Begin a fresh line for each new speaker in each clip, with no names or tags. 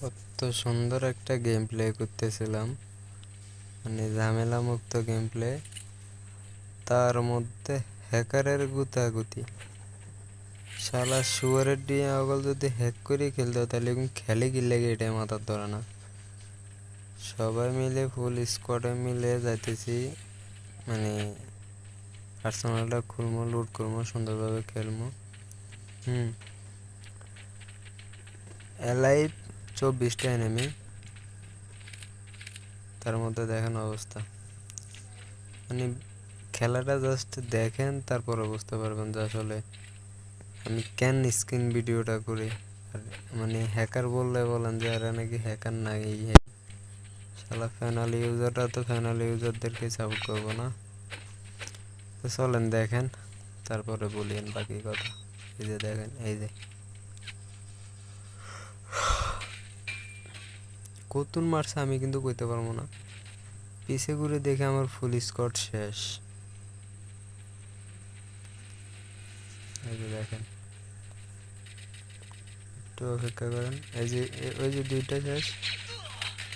কত সুন্দর একটা গেম প্লে করতেছিলাম। মানে ঝামেলা মুক্ত গেম প্লে তার মধ্যে হ্যাকারের গুতাগুতি। শালা শুয়ারের দিয়ে অগল যদি হ্যাক করে খেলতো, তাহলে এখন খেলে কি লেগে এটাই মাথার ধরে না সবাই মিলে ফুল স্কোয়াডে মিলে যাইতেছি। মানে আর্সেনালটা খুলবো লুট করব সুন্দরভাবে খেলব হুম। এলাইভ চব্বিশটা এনেমি তার মধ্যে দেখেন অবস্থা। মানে খেলাটা জাস্ট দেখেন, তারপরে বুঝতে পারবেন যে আসলে আমি কেন স্ক্রিন ভিডিওটা করি। আর মানে হ্যাকার বললে বলেন যে এরা নাকি হ্যাকার না এই শালা ফ্যানাল ইউজাররা তো ফ্যানাল ইউজারদেরকে সাপোর্ট করব না। চলেন দেখেন, তারপরে বলিয়েন বাকি কথা। এই যে দেখেন, এই যে। কতুন মারছে আমি কিন্তু কইতে পারব না। পিছে ঘুরে দেখে আমার ফুল স্কট শেষ। যে দেখেন। একটু অপেক্ষা করেন। এই যে, ওই যে দুইটা শেষ,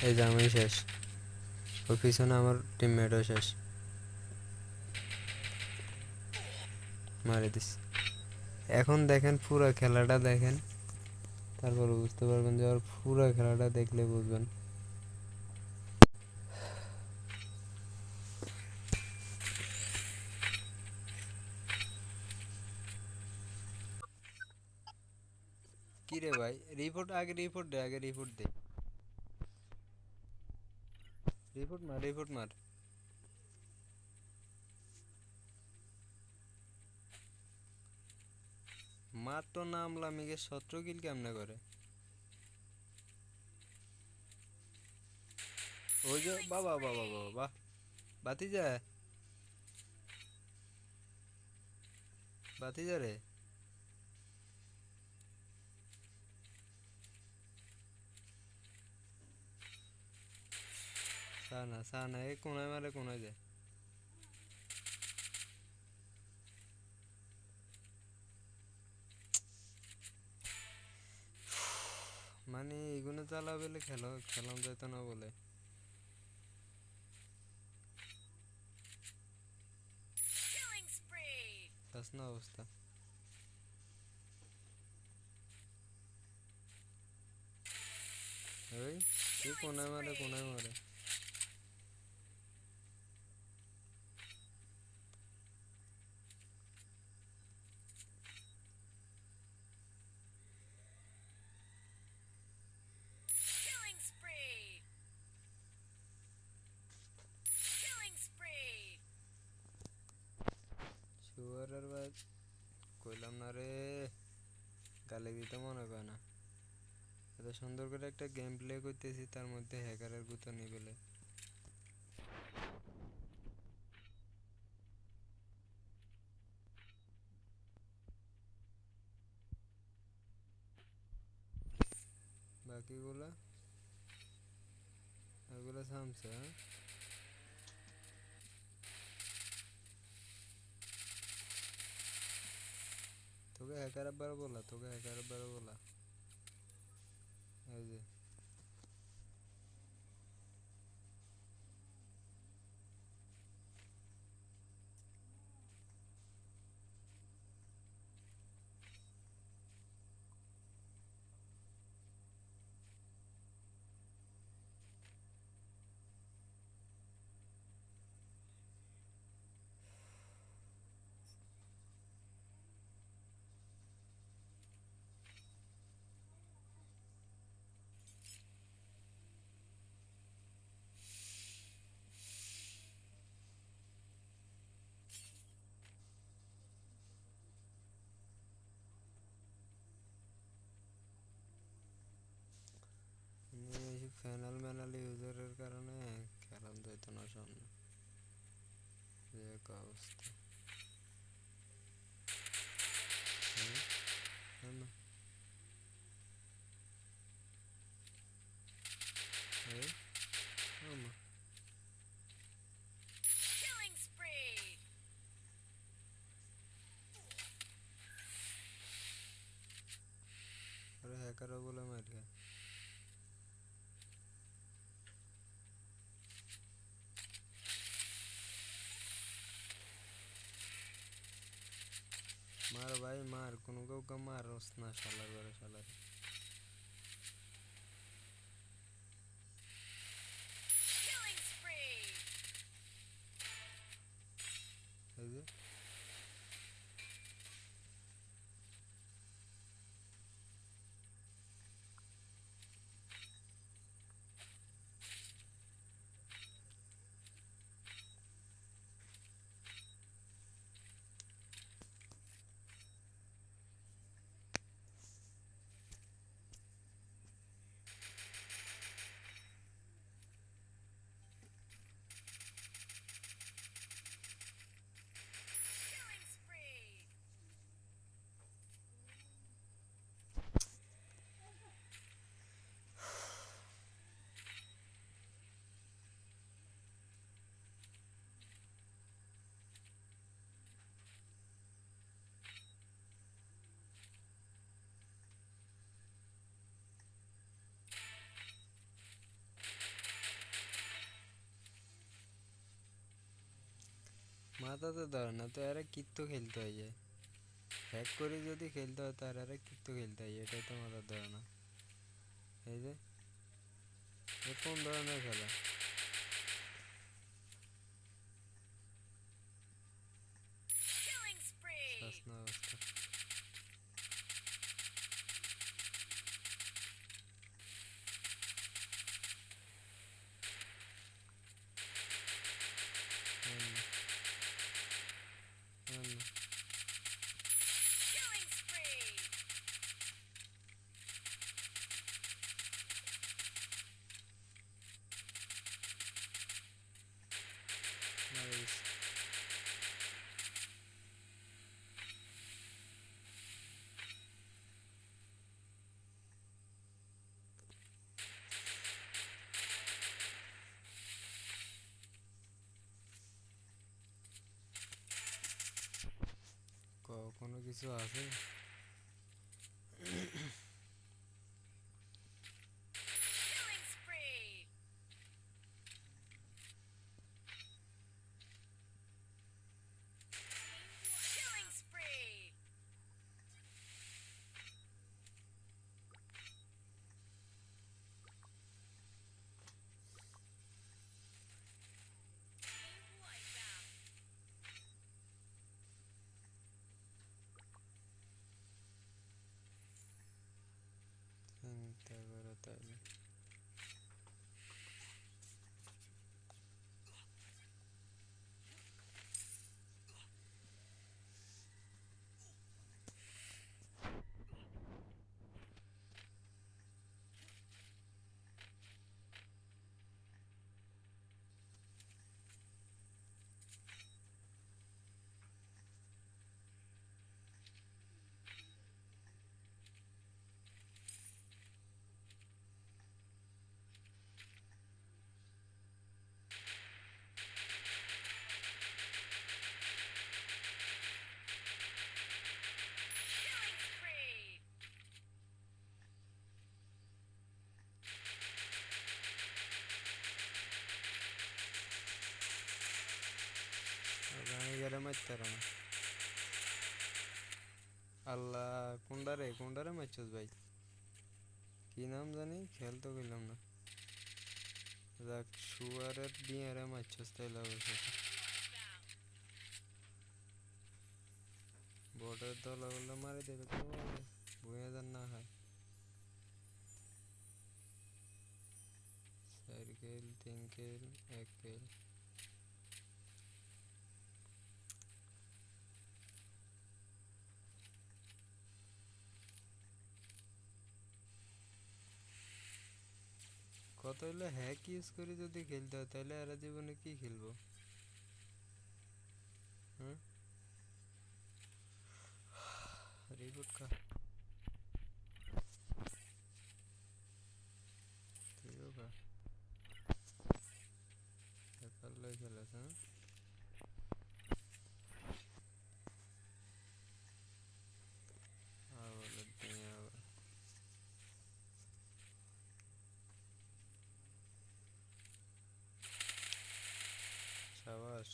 এই যে আমি শেষ। ওর পিছনে আমার টিমমেটও শেষ। মারে দিস। এখন দেখেন পুরো খেলাটা দেখেন। তারপরে বুঝতে পারবেন যে ওর পুরো খেলাটা দেখলে বুঝবেন। কি রে ভাই? রিপোর্ট আগে রিপোর্ট দে, আগে রিপোর্ট দে। রিপোর্ট মার রিপোর্ট মার। তো নামলা মিগে সতেরো কিল কেমনে করে? ওই যে বাবা বাবা বাবা বাহ বাতি যায় বাতি যা রে? সানা সানা, এ কোনায় মারে, কোনায় যায়? মানে এগুলো চালা বলে খেলো খেলাম যেত না বলে। না অবস্থা। ওই কোনায় মারে কোনায় মারে? শুয়ারের ভাই কইলাম না রে, গালি দিতে মনে করে না। এত সুন্দর করে একটা গেম প্লে করতেছি, তার মধ্যে হ্যাকারের গুতো নিবেলে বাকিগুলা? ওগুলো থামছে হ্যাঁ? তোকে হ্যাকার আব্বার বলা তোকে হ্যাকার আব্বার বলা এই যে এই ফ্যানাল ম্যানাল ইউজারের কারণে যাইতো না সামনে। এক অবস্থা হুম, হ্যাঁ না। এই, আমা।
Killing spree!
হ্যাকারও বলে মার খায় মার ভাই মার কোনো কাউকে মারস না শালার ঘরে শালার মাথাতে ধরে, না তো এরা কিত্ত খেলতে হয় যায় হ্যাক করে যদি খেলতে হয় তার এরা কিত্ত খেলতে হয়, এটাই তো মাথা ধরে না এই যে কোন ধরনের খেলা? ক- কোনো কিছু আছে করো গাড়ি গেলে মারতে না। আল্লাহ কোনডারে কোনডারে মারছস ভাই? কি নাম জানি? খেয়াল তো করলাম না। দেখ শুয়ারের ডিয়ারে মারছস তাইলে অবশ্য
Wipeout.
বটের দলা বললে মারি দেবে তো। ভুঁয়ে যান না হয়। চার কেল তিন কেল এক কেল কত হইলে হ্যাক ইউজ করে যদি খেলতে হয় তাহলে আর জীবনে কি খেলব? সাবাস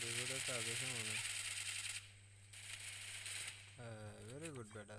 দেখো তো কাজ আছে মনে ভেরি গুড বেটা